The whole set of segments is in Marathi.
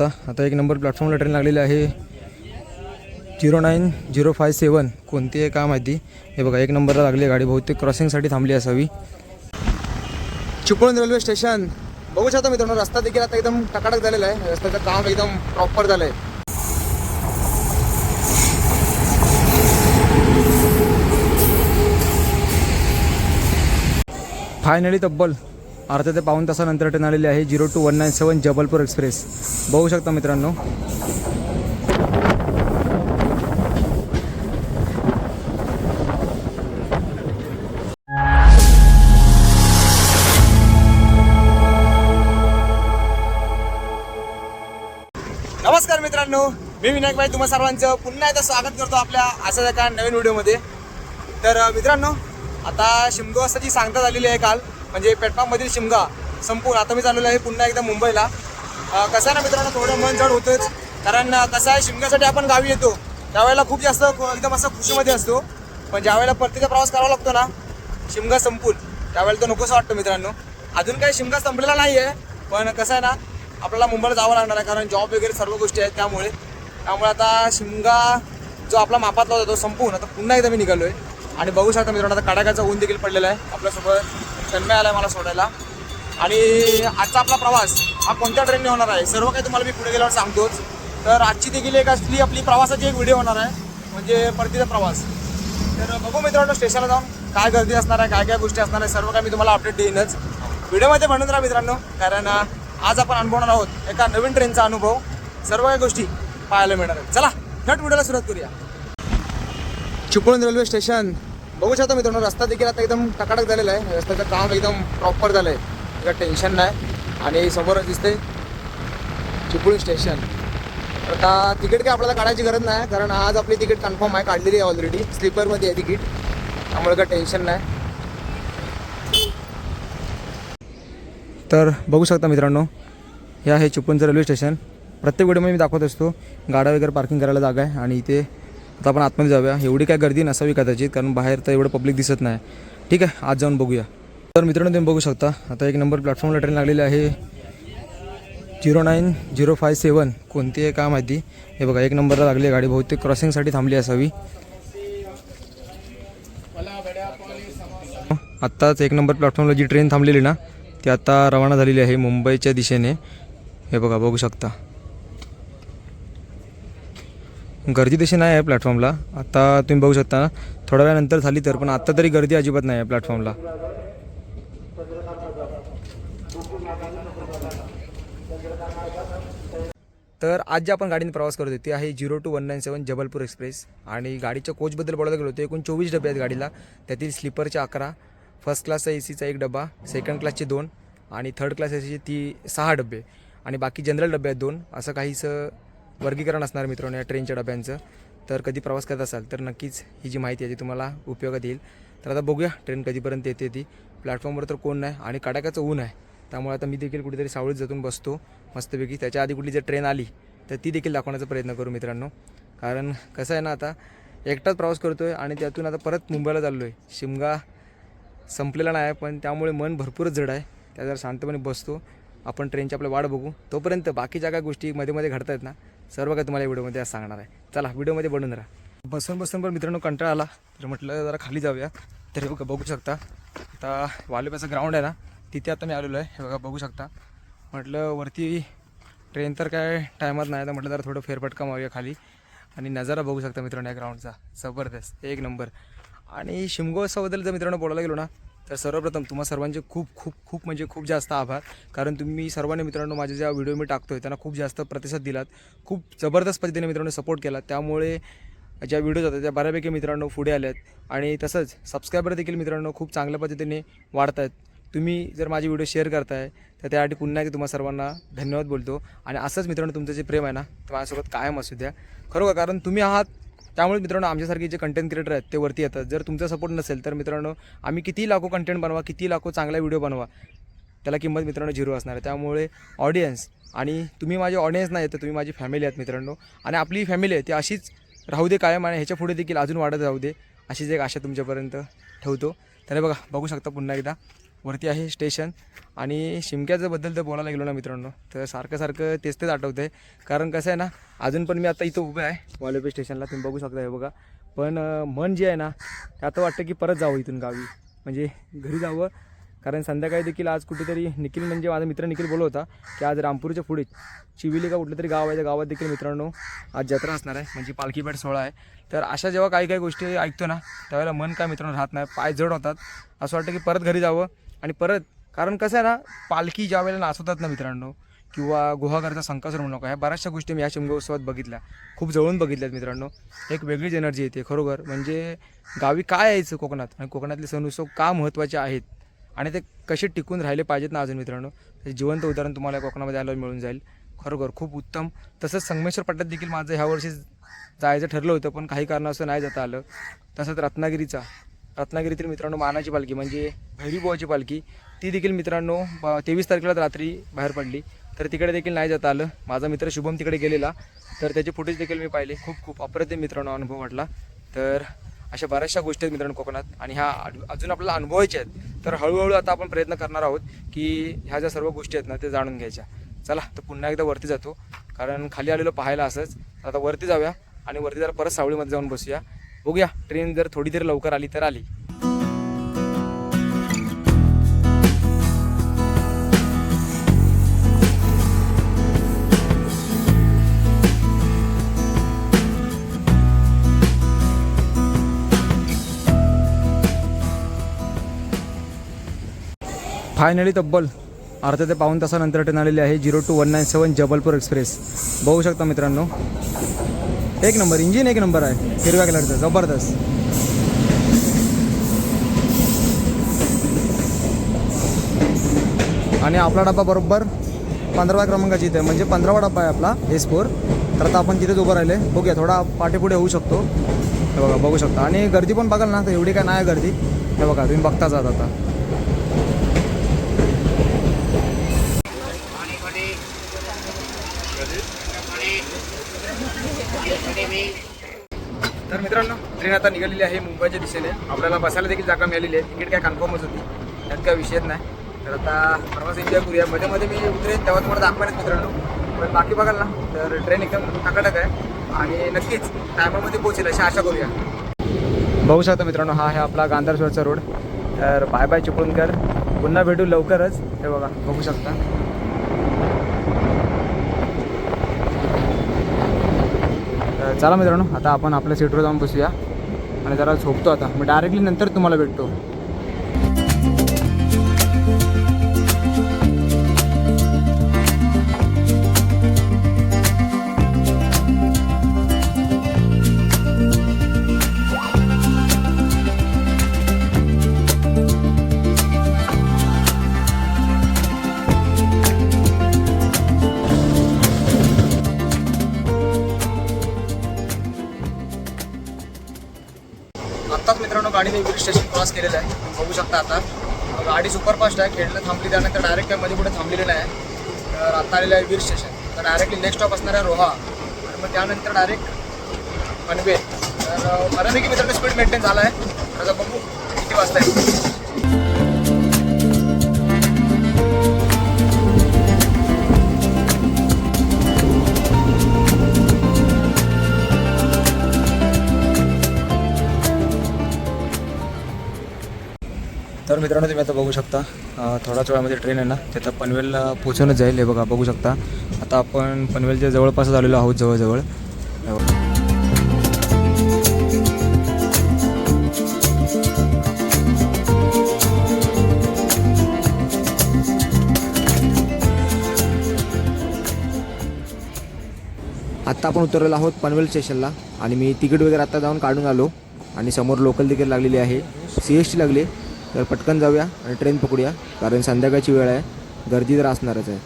आता आता एक नंबर प्लॅटफॉर्मला ट्रेन लागलेली आहे. Zero nine zero five seven. कोणती आहे का माहिती? हे बघा एक नंबरला लागली आहे गाडी. बहुतेक क्रॉसिंगसाठी थांबली असावी. चिपळूण रेल्वे स्टेशन बघू शकता मित्रांनो रस्ता देखील आता एकदम टकाटक झालेला आहे. रस्त्याचं काम एकदम प्रॉपर झालं आहे फायनली तब्बल. अर्ध्या ते पाऊन तासानंतर ट्रेन आलेली आहे zero two one nine seven Jabalpur express. बघू शकता मित्रांनो. नमस्कार मित्रांनो मी विनायक भाई तुम्हा सर्वांचं पुन्हा एकदा स्वागत करतो आपल्या अशाच एका नवीन व्हिडिओमध्ये. तर मित्रांनो आता शिमगो जी सांगता झालेली आहे काल. म्हणजे पेटमामधील शिमगा संपून आता मी चाललेलो आहे पुन्हा एकदा मुंबईला. कसं आहे ना मित्रांनो थोडं मन जड होतंच. कारण कसं आहे शिमग्यासाठी आपण गावी येतो. त्यावेळेला खूप जास्त एकदम असं खुशीमध्ये असतो. पण ज्यावेळेला परतीचा प्रवास करावा लागतो ना शिमगा संपून त्यावेळेला तो नकोसं वाटतं मित्रांनो. अजून काही शिमगा संपलेला नाही आहे पण कसं आहे ना आपल्याला मुंबईला जावं लागणार आहे. कारण जॉब वगैरे सर्व गोष्टी आहेत त्यामुळे. त्यामुळे आता शिमगा जो आपला मापातला होता तो संपवून आता पुन्हा एकदा मी निघालो आहे आणि बघू शकता मित्रांनो आता कडाक्याचा ऊन देखील पडलेला आहे आपल्यासोबत. तन्मय आला मला सोडायला. आणि आजचा आपला प्रवास हा कोणत्या ट्रेनने होणार आहे? सर्व काही तुम्हाला मी पुढे गेल्यावर सांगतोच. तर आजची देखील एक असली आपली प्रवासाची एक व्हिडिओ होणार आहे. म्हणजे परतीचा प्रवास. तर बघू मित्रांनो स्टेशनला जाऊन काय गर्दी असणार आहे काय काय गोष्टी असणार आहे सर्व काही मी तुम्हाला अपडेट देईनच. व्हिडिओमध्ये म्हणून राहा मित्रांनो कारण आज आपण अनुभवणार आहोत एका नवीन ट्रेनचा अनुभव. सर्व काही गोष्टी पाहायला मिळणार आहेत. चला थट व्हिडिओला सुरुवात करूया. चिपळूण रेल्वे स्टेशन बघू शकता मित्रांनो रस्ता देखील आता एकदम टकाटक झालेला आहे. रस्त्याचं काम एकदम प्रॉपर झालं आहे टेन्शन नाही. आणि समोरच दिसते चिपळूण स्टेशन तर आता तिकीट काय आपल्याला काढायची गरज नाही कारण आज आपली तिकीट कन्फर्म आहे काढलेली आहे ऑलरेडी स्लीपरमध्ये आहे तिकीट. त्यामुळे काय टेन्शन नाही. तर बघू शकता मित्रांनो हे आहे चिपळूणचं रेल्वे स्टेशन प्रत्येक वेळेमध्ये मी दाखवत असतो गाड्या वगैरे पार्किंग करायला जागा आहे आणि इथे आता आपण आतमध्ये जाऊया. एवढी काय गर्दी नसावी कदाचित कारण बाहेर तर एवढं पब्लिक दिसत नाही. ठीक आहे आज जाऊन बघूया. तर मित्रांनो तुम्ही बघू शकता आता एक नंबर प्लॅटफॉर्मला ट्रेन लागलेली आहे. Zero nine zero five seven कोणती आहे का माहिती? हे बघा एक नंबरला लागली आहे गाडी. बहुतेक क्रॉसिंगसाठी थांबली असावी. आत्ताच एक नंबर प्लॅटफॉर्मला जी ट्रेन थांबलेली ना ती आता रवाना झालेली आहे मुंबईच्या दिशेने. हे बघा बघू शकता. गर्दी तशी नाही आहे प्लॅटफॉर्मला. आता तुम्ही बघू शकता ना थोड्या वेळानंतर झाली तर पण आत्ता तरी गर्दी अजिबात नाही आहे प्लॅटफॉर्मला. तर आज जे आपण गाडीने प्रवास करतो ती आहे zero two one nine seven Jabalpur express. आणि गाडीच्या कोचबद्दल बोलायला गेलो तर एकूण चोवीस डबे आहेत गाडीला. त्यातील स्लीपरचे अकरा फर्स्ट क्लासचा ए सीचा एक डबा सेकंड क्लासचे दोन आणि थर्ड क्लास ए सीचे ती सहा डबे. आणि बाकी जनरल डबे आहेत दोन असं काहीसं वर्गीकरण असणार मित्रांनो या ट्रेनच्या डब्यांचं. तर कधी प्रवास करत असाल तर नक्कीच ही जी माहिती आहे ती तुम्हाला उपयोगात येईल. तर आता बघूया ट्रेन कधीपर्यंत येते ती. प्लॅटफॉर्मवर तर कोण नाही आणि कडाक्याचं ऊन आहे. त्यामुळे आता मी देखील कुठेतरी सावळीत जातून बसतो मस्तपैकी. त्याच्या आधी कुठली जर ट्रेन आली तर ती देखील दाखवण्याचा प्रयत्न करू मित्रांनो. कारण कसं आहे ना आता एकटाच प्रवास करतो आहे आणि त्यातून आता परत मुंबईला चाललो आहे शिमगा संपलेला नाही पण त्यामुळे मन भरपूरच जड आहे. त्या जर शांतपणे बसतो. आपण ट्रेनची आपल्या वाट बघू. तोपर्यंत बाकीच्या काय गोष्टी मध्ये मध्ये घडत आहेत ना सर्व काय तुम्हाला व्हिडिओमध्ये आज सांगणार आहे. चला व्हिडिओमध्ये बनून राहा बसून बसून पण मित्रांनो कंटाळा आला तर म्हटलं जरा खाली जाऊया. तर हे बघा बघू शकता. आता वालोब्याचं ग्राउंड आहे ना तिथे आता मी आलेलो आहे. हे बघा बघू शकता. म्हटलं वरती ट्रेन तर काय टायमात नाही तर म्हटलं जरा थोडं फेरफटका मारूया खाली. आणि नजारा बघू शकता मित्रांनो या ग्राउंडचा जबरदस्त एक नंबर. आणि शिमगोत्सवाबद्दल जर मित्रांनो बोलायला गेलो ना तर सर्वप्रथम तुम्हा सर्वांचे खूप खूप खूप म्हणजे खूप जास्त आभार. कारण तुम्ही सर्वांनी मित्रांनो माझे ज्या व्हिडिओ मी टाकतो आहे त्यांना खूप जास्त प्रतिसाद दिलात. खूप जबरदस्त पद्धतीने मित्रांनो सपोर्ट केला त्यामुळे ज्या व्हिडिओज होत्या त्या बऱ्यापैकी मित्रांनो पुढे आल्यात. आणि तसंच सबस्क्रायबर देखील मित्रांनो खूप चांगल्या पद्धतीने वाढत आहेत तुम्ही जर माझे व्हिडिओ शेअर करताय तर त्यासाठी पुन्हा एकदा तुम्हा सर्वांना धन्यवाद बोलतो. आणि असंच मित्रांनो तुमचं जे प्रेम आहे ना तर माझ्यासोबत कायम असू द्या. खरोखर कारण तुम्ही आहात त्यामुळे मित्रांनो आमच्यासारखे जे कंटेंट क्रिएटर आहेत ते वरती येतात. जर तुमचा सपोर्ट नसेल तर मित्रांनो आम्ही किती लाखो कंटेंट बनवा किती लाखो चांगला व्हिडिओ बनवा त्याला किंमत मित्रांनो झिरो असणार आहे. त्यामुळे ऑडियन्स आणि तुम्ही माझे ऑडियन्स नाही तर तुम्ही माझी फॅमिली आहेत मित्रांनो. आणि आपली फॅमिली आहे ती अशीच राहू दे कायम आणि ह्याच्या पुढे देखील अजून वाढत राहू दे अशीच एक आशा तुमच्यापर्यंत ठेवतो. तर बघा बघू शकता पुन्हा एकदा. वरती आहे स्टेशन. आणि शिमक्याच्याबद्दल तर बोलायला गेलो ना मित्रांनो तर सारखं सारखं तेच तेच आठवतं आहे कारण कसं आहे ना अजून पण मी आता इथं उभं आहे वालोपे स्टेशनला. तुम्ही बघू शकता हे बघा. पण मन जे आहे ना ते आता वाटतं की परत जावं इथून गावी. म्हणजे घरी जावं. कारण संध्याकाळी देखील आज कुठेतरी निखिल म्हणजे माझा मित्र निखिल बोलत होता की आज रामपूरच्या पुढे चिविली का कुठलं तरी गाव आहे. त्या गावात देखील मित्रांनो आज जत्रा असणार आहे. म्हणजे पालखीपेठ सोहळा आहे. तर अशा जेव्हा काही काही गोष्टी ऐकतो ना त्यावेळेला मन काय मित्रांनो राहत नाही पाय जड होतात. असं वाटतं की परत घरी जावं. आणि परत कारण कसं आहे ना पालखी ज्या वेळेला नाचवतात ना मित्रांनो किंवा गुहागरचा संकासर म्हणू नका ह्या बऱ्याचशा गोष्टी मी या शिमगोत्सवात बघितल्या. खूप जवळून बघितल्यात मित्रांनो. एक वेगळीच एनर्जी येते खरोखर. म्हणजे गावी काय यायचं कोकणात? आणि कोकणातले सण उत्सव का महत्त्वाचे आहेत? आणि ते कसे टिकून राहिले पाहिजेत ना अजून मित्रांनो? जिवंत उदाहरण तुम्हाला कोकणामध्ये आल्यावर मिळून जाईल. खरोखर खूप उत्तम. तसंच संगमेश्वर पट्ट्यात देखील माझं ह्या वर्षी जायचं ठरलं होतं पण काही कारणास्तव नाही जाता आलं. तसंच रत्नागिरीचा. रत्नागिरीतील मित्रांनो मानाची पालखी म्हणजे भैरीबुवाची पालखी ती देखील मित्रांनो तेवीस तारखेला रात्री बाहेर पडली. तर तिकडे देखील नाही जाता आलं. माझा मित्र शुभम तिकडे गेलेला. तर त्याचे फुटेज देखील मी पाहिले. खूप खूप अप्रतिम मित्रांनो अनुभव वाटला. तर अशा बऱ्याचशा गोष्टी आहेत मित्रांनो कोकणात. आणि ह्या अजून- आपल्याला अनुभवायच्या आहेत. तर हळूहळू आता आपण प्रयत्न करणार आहोत की ह्या ज्या सर्व गोष्टी आहेत ना ते जाणून घ्यायच्या. चला तर पुन्हा एकदा वरती जातो. कारण खाली आलेलो पाहायला असंच. आता वरती जाऊया. आणि वरती जरा परत सावळीमध्ये जाऊन बसूया. बघूया. ट्रेन जर थोडी तरी लवकर आली तर आली. फायनली तब्बल. अर्धा ते पाऊण तासानंतर ट्रेन आलेली आहे. Zero two one nine seven Jabalpur express. बघू शकता मित्रांनो. एक नंबर इंजिन एक नंबर आहे हिरव्या कलरचं जबरदस्त. आणि आपला डबा बरोबर पंधराव्या क्रमांकाची इथे म्हणजे पंधरावा डबा आहे आपला एस फोर तर आता आपण तिथेच उभं राहिले. बघूया थोडा पाठीपुढे होऊ शकतो. हे बघा बघू शकता. आणि गर्दी पण बघाल ना तर एवढी काय नाही गर्दी. हे बघा तुम्ही बघताच आहात आता. तर मित्रांनो ट्रेन आता निघालेली आहे मुंबईच्या दिशेने. आपल्याला बसायला देखील जागा मिळालेली आहे. तिकीट काय कन्फर्मच होती. त्यात काय विषयच नाही. तर आता प्रवास एन्जॉय करूया. मध्ये मध्ये मी उतरेन तेव्हा तुम्हाला दाखवायच मित्रांनो. पण बाकी बघाल ना तर ट्रेन एकदम टकाटक आहे. आणि नक्कीच टायमामध्ये पोहोचेल अशी आशा करूया. बघू शकता मित्रांनो हा आहे आपला गांधारश्वरचा रोड तर बाय बाय चिपळूणकर. पुन्हा भेटू लवकरच. हे बघा बघू शकता. चला मित्रांनो आता आपण आपल्या सीटवर जाऊन बसूया. आणि जरा झोपतो आता. मग डायरेक्टली नंतर तुम्हाला भेटतो. आत्ताच मित्रांनो गाडीने विल स्टेशन क्रॉस केलेलं आहे. बघू शकता आता. गाडी सुपरफास्ट आहे. खेळणं थांबली त्यानंतर डायरेक्ट काय मध्ये कुठे थांबलेलं नाही तर आत्ता आलेलं आहे वीर स्टेशन तर डायरेक्टली नेक्स्ट स्टॉप असणार आहे रोहा आणि मग त्यानंतर डायरेक्ट पनवेल तर बऱ्यापैकी मित्रांनो स्पीड मेंटेन झाला आहे. आता बघू किती वाजता आहे मित्रांनो तुम्ही आता बघू शकता थोड्याच वेळामध्ये ट्रेन आहे ना त्याचा पनवेलला पोचूनच जाईल हे बघा बघू शकता. आता आपण पनवेलच्या जवळपास आलेलो आहोत जवळजवळ. आत्ता आपण उतरलेलो आहोत पनवेल स्टेशनला आणि मी तिकीट वगैरे आत्ता जाऊन काढून आलो. आणि समोर लोकल तिकीट लागलेली आहे. सी एस टी लागली. तर पटकन जाऊया आणि ट्रेन पकडूया. कारण संध्याकाळची वेळ आहे. गर्दी तर असणारच आहे.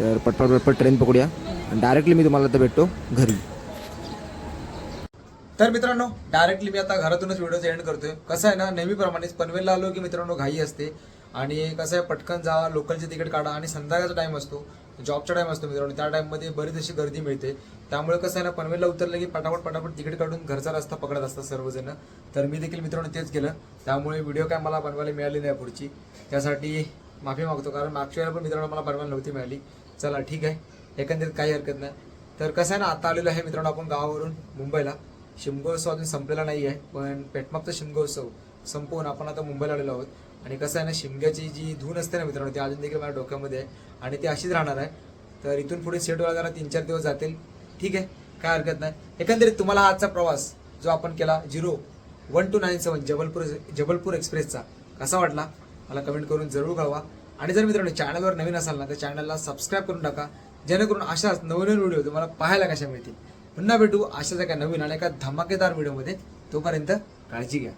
तर पटपट पटपट ट्रेन पकडूया. आणि डायरेक्टली मी तुम्हाला आता भेटतो घरी. तर मित्रांनो डायरेक्टली मी आता घरातूनच व्हिडिओ एंड करतोय. कसं आहे ना नेहमीप्रमाणेच पनवेलला आलो की मित्रांनो घाई असते. आणि कसं आहे पटकन जा लोकलचे तिकीट काढा. आणि संध्याकाळचा टाईम असतो. जॉबचा टाईम असतो मित्रांनो. त्या टाईममध्ये बरीच अशी गर्दी मिळते. त्यामुळे कसं आहे ना पनवेलला उतरलं की पटापट पटापट तिकीट काढून घरचा रस्ता पकडत असतात सर्वजण. तर मी देखील मित्रांनो तेच केलं. त्यामुळे व्हिडिओ काय मला बनवायला मिळाली नाही पुढची. त्यासाठी माफी मागतो कारण मागच्या वेळेला पण मित्रांनो मला बनवायला नव्हती मिळाली. चला ठीक आहे. एकंदरीत काही हरकत नाही. तर कसं आहे ना आता आलेलो आहे मित्रांनो आपण गावावरून मुंबईला. शिमगोत्सव अजून संपलेला नाही आहे पण पेटमापचा शिमगोत्सव संपवून आपण आता मुंबईला आलेलो आहोत. आणि कसं आहे ना शिमग्याची जी धून असते ना मित्रांनो ती अजून देखील माझ्या डोक्यामध्ये आहे. आणि ती अशीच राहणार आहे. तर इथून पुढे सेट व्हायला जरा तीन चार दिवस जातील. ठीक आहे? काय हरकत नाही. एकंदरीत तुम्हाला आजचा प्रवास जो आपण केला zero one two nine seven Jabalpur Jabalpur एक्सप्रेसचा कसा वाटला? मला कमेंट करून जरूर कळवा. आणि जर मित्रांनो चॅनलवर नवीन असाल ना तर चॅनलला सबस्क्राईब करून टाका. जेणेकरून अशाच नवीन व्हिडिओ तुम्हाला पाहायला कशा मिळतील. पुन्हा भेटू अशाच एका नवीन आणि एका धमाकेदार व्हिडिओमध्ये. तोपर्यंत काळजी घ्या.